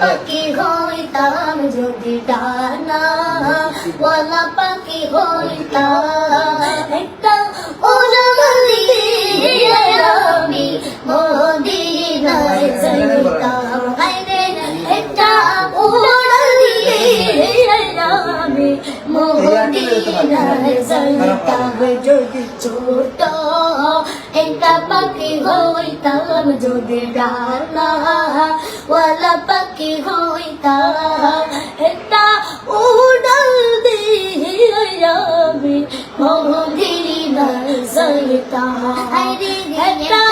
পাখি হইতাম যদি ডানা ওলা পাখি হইতাম। ছোট একটা পাখি হইতাম যদি ডানা ওয়ালা পাখি হইতাম একটা উড়াল দিয়ে আমি মদিনায় যাইতাম একটা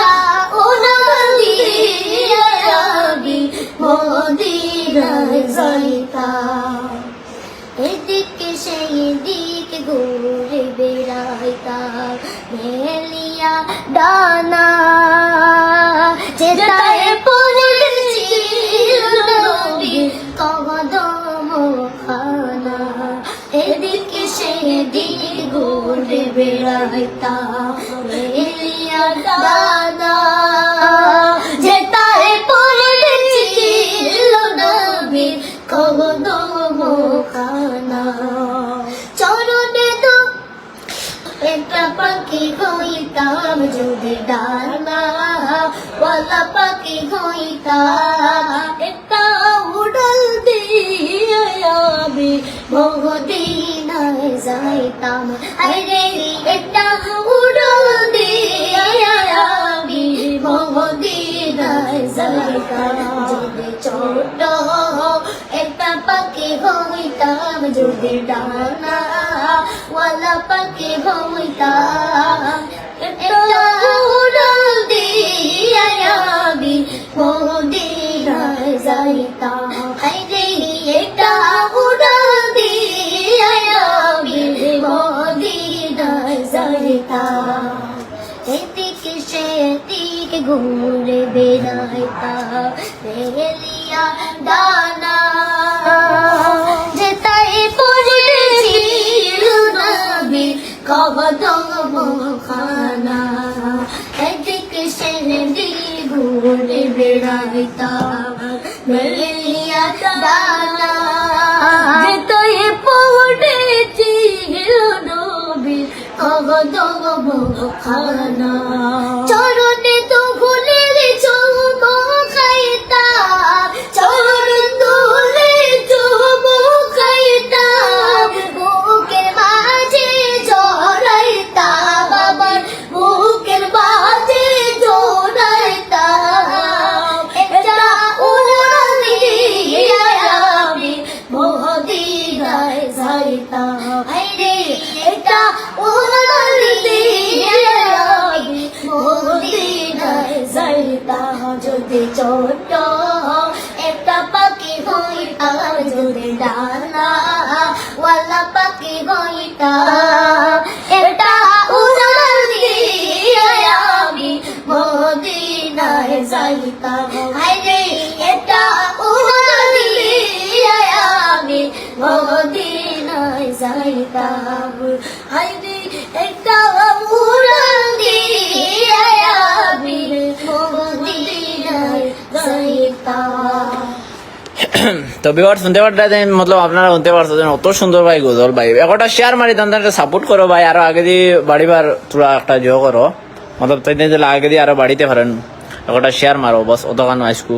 উড়াল দিয়ে আমি মদিনায় যাইতাম এদিকে সেই দিকে ঘুরে বেড়াইতাম মেলিয়া ডানা। যেটায় কদম খানা এদিকে সেই দিকে ঘুরে ডানা। যেটায় খানা চরণে তো একটা পাখি হইতাম, যদি ডানা ওয়ালা পাখি হইতাম, একটা উড়াল দিয়ে আমি বহুদিনায় যাইতাম। আরে একটা উড়াল যদি ডানা, ওয়ালা পাখি হইতাম একটা উড়াল দিয়ে আমি মদিনায় যাইতাম। আরে একটা উড়াল দিয়ে আমি মদিনায় যাইতাম। এদিকে সেদিকে ঘুরে বেড়াইতাম। রেলিয়া ডানা এদিকে সেদিকে ঘুরে বেড়াইতাম রেলিয়া ডানা যেতাই পড়েছিল নবী কবদম খানা এটা যদি ছোট একটা পাখি হইতাম যদি ডানা ওয়ালা পাখি হইতাম একটা উড়াল দিয়ে আমি মদিনায় যাইতাম মদিনায় যাইতাম। আরে একটা উড়াল দিয়ে মদিনায় যাইতাম। তো বিবার শুনতে পারতেন মতলব আপনারা শুনতে পারছেন অত সুন্দর ভাই গজল ভাই। একটা শেয়ার মারি তাদের সাপোর্ট করো ভাই, আরও আগে দিয়ে বাড়িবার তোরা একটা জো করো। মতলব তাই আগে দিয়ে আরও বাড়িতে পারেন। একটা শেয়ার মারো বস অতখানো আইসকু